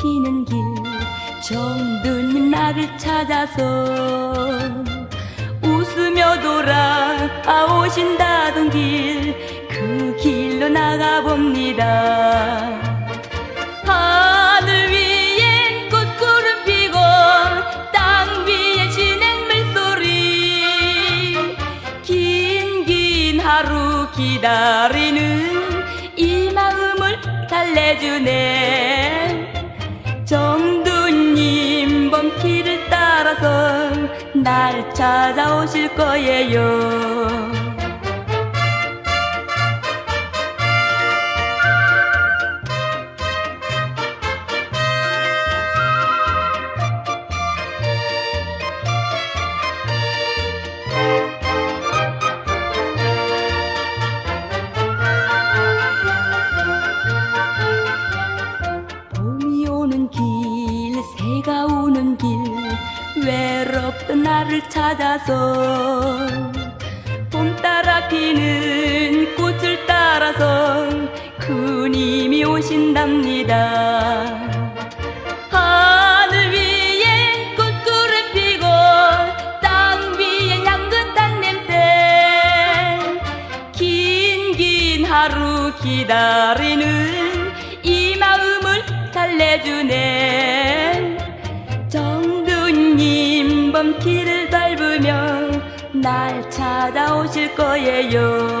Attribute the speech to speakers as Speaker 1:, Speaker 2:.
Speaker 1: 피는 길 정든님 나를 찾아서 웃으며 돌아오신다던 길 그 길로 나가봅니다. 하늘 위엔 꽃구름 피고 땅 위에 진행물 소리 긴긴 하루 기다리는 이 마음을 달래주네. 날 찾아오실 거예요 외롭던 나를 찾아서 봄 따라 피는 꽃을 따라서 그님이 오신답니다. 하늘 위엔 꽃구름 피고 땅 위엔 향긋한 냄새 긴긴 하루 기다리는 이 마음을 달래주네 길을 밟으며 날 찾아오실 거예요